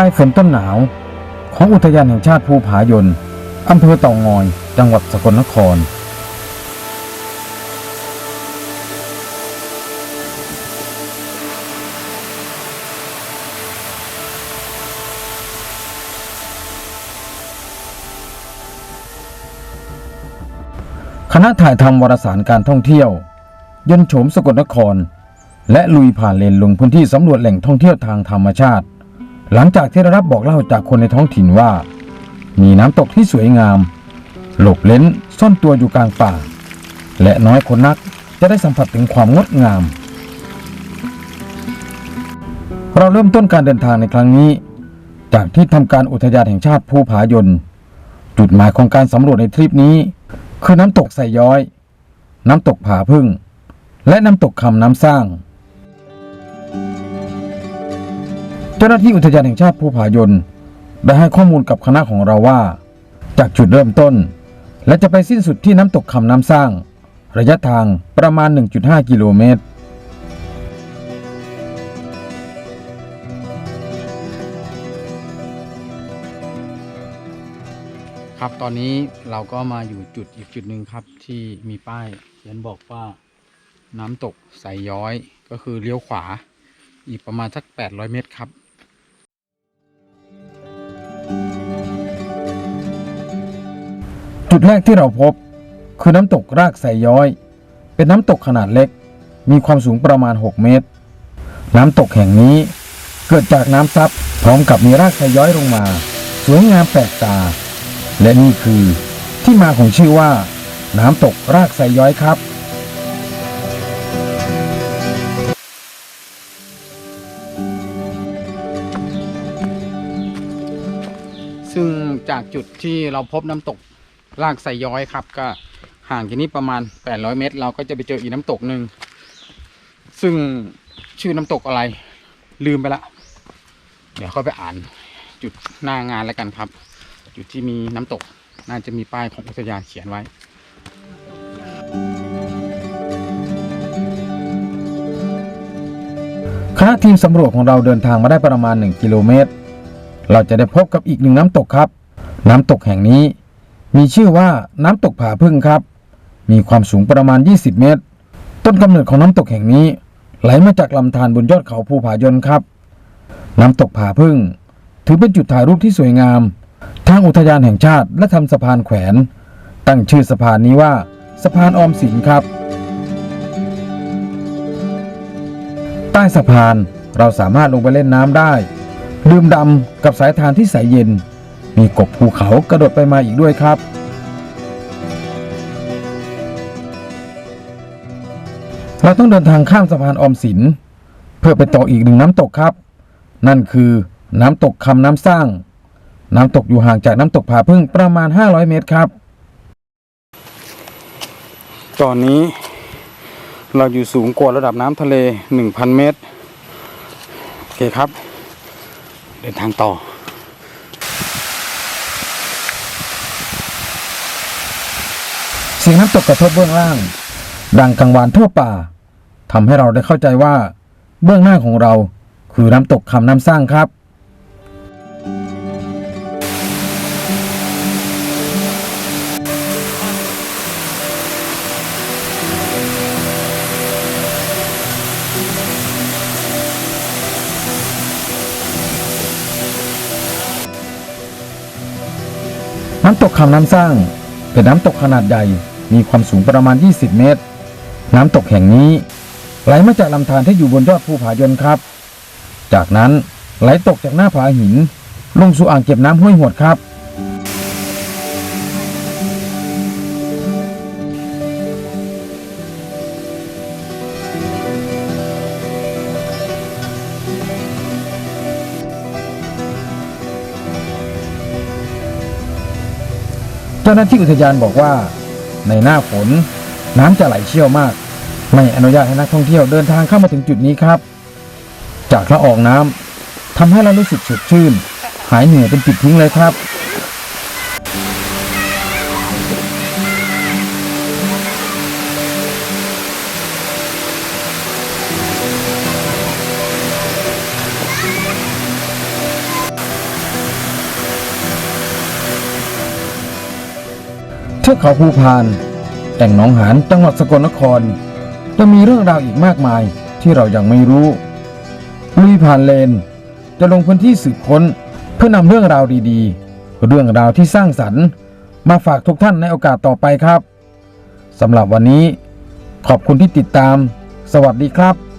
ลายฝนต้นหนาว ของอุทยานแห่งชาติภูผายนอำเภอเต่างอย จังหวัดสกลนคร คณะถ่ายทำวารสารการท่องเที่ยว ยนโฉมสกลนคร และลุยผ่านเลนลงพื้นที่สำรวจแหล่งท่องเที่ยวทางธรรมชาติ หลังจากที่ได้รับบอกเล่าจากคนในท้องถิ่นว่า มีน้ำตกที่สวยงาม หลบเล้นซ่อนตัวอยู่กลางป่า และน้อยคนนักจะได้สัมผัสถึงความงดงาม เราเริ่มต้นการเดินทางในครั้งนี้ จากที่ทำการอุทยานแห่งชาติภูผายน จุดหมายของการสำรวจในทริปนี้ คือน้ำตกไซย้อย น้ำตกผาพึ่ง และน้ำตกคำน้ำสร้าง เจ้าหน้าที่อุทยานแห่งชาติภูผายนได้ให้ข้อมูลกับคณะของเราว่า จากจุดเริ่มต้น และจะไปสิ้นสุดที่น้ำตกคำน้ำสร้าง ระยะทางประมาณ 1.5 กิโลเมตรครับตอนนี้เราก็มาอยู่จุดอีกจุดหนึ่งครับที่มีป้ายเขียนบอกว่าน้ำตกใสยย้อยก็คือเลี้ยวขวา อีกประมาณสัก 800 เมตรครับ จุดแรกที่เราพบ คือน้ำตกรากไซย้อย เป็นน้ำตกขนาดเล็ก มีความสูงประมาณ 6 เมตร น้ำตกแห่งนี้เกิดจากน้ำซับพร้อมกับมีรากไซย้อยลงมา สวยงามแปลกตา และนี่คือที่มาของชื่อว่า น้ำตกรากไซย้อยครับซึ่งจากจุดที่เราพบน้ำตก รากไซย้อยครับ ก็ห่างจากนี้ประมาณ 800 เมตร เราก็จะไปเจออีกน้ำตกหนึ่งซึ่งชื่อน้ำตกอะไร ลืมไปละ เดี๋ยวเข้าไปอ่านจุดหน้างานแล้วกันครับ จุดที่มีน้ำตก น่าจะมีป้ายของอุทยานเขียนไว้คณะทีมสำรวจของเราเดินทางมาได้ประมาณ 1 กิโลเมตร เราจะได้พบกับอีกหนึ่งน้ำตกครับ น้ำตกแห่งนี้ มีชื่อว่าน้ำตกผาพึ่งครับ มีความสูงประมาณ 20 เมตร ต้นกำเนิดของน้ำตกแห่งนี้ ไหลมาจากลำธารบนยอดเขาภูผายนครับ น้ำตกผาพึ่ง ถือเป็นจุดถ่ายรูปที่สวยงาม ทางอุทยานแห่งชาติและทำสะพานแขวน ตั้งชื่อสะพานนี้ว่า สะพานออมสินครับ ใต้สะพานเราสามารถลงไปเล่นน้ำได้ ดื่มดำกับสายทานที่ใสเย็น มีกบภูเขากระโดดไปมาอีกด้วยครับ เราต้องเดินทางข้ามสะพานออมสิน เพื่อไปต่ออีกหนึ่งน้ำตกครับ นั่นคือน้ำตกคำน้ำสร้าง น้ำตกอยู่ห่างจากน้ำตกผาพึ่งประมาณ 500 เมตรครับ ตอนนี้เราอยู่สูงกว่าระดับน้ำทะเล 1,000 เมตร โอเคครับ เดินทางต่อ เสียงน้ำตกกระทบเบื้องล่าง ดังกังวานทั่วป่าทำให้เราได้เข้าใจว่า เบื้องหน้าของเราคือน้ำตกคำน้ำสร้างครับ น้ำตกคำน้ำสร้างเป็นน้ำตกขนาดใหญ่ มีความสูงประมาณ 20 เมตร น้ำตกแห่งนี้ไหลมาจากลำธารที่อยู่บนยอดภูผายนครับ จากนั้นไหลตกจากหน้าผาหิน ลงสู่อ่างเก็บน้ำห้วยหวดครับ เจ้าหน้าที่อุทยานบอกว่า ในหน้าฝน น้ำจะไหลเชี่ยวมาก ไม่อนุญาตให้นักท่องเที่ยวเดินทางเข้ามาถึงจุดนี้ครับ จากละอองน้ำทำให้เรารู้สึกสดชื่น หายเหนื่อยเป็นปิดทิ้งเลยครับ ทือกเขาภูพาน แอ่งหนองหานจังหวัดสกลนครจะมีเรื่องราวอีกมากมายที่เรายังไม่รู้ลุยผ่านเลน จะลงพื้นที่สืบค้นเพื่อนำเรื่องราวดีๆ เรื่องราวที่สร้างสรรค์ มาฝากทุกท่านในโอกาสต่อไปครับสำหรับวันนี้ ขอบคุณที่ติดตาม สวัสดีครับ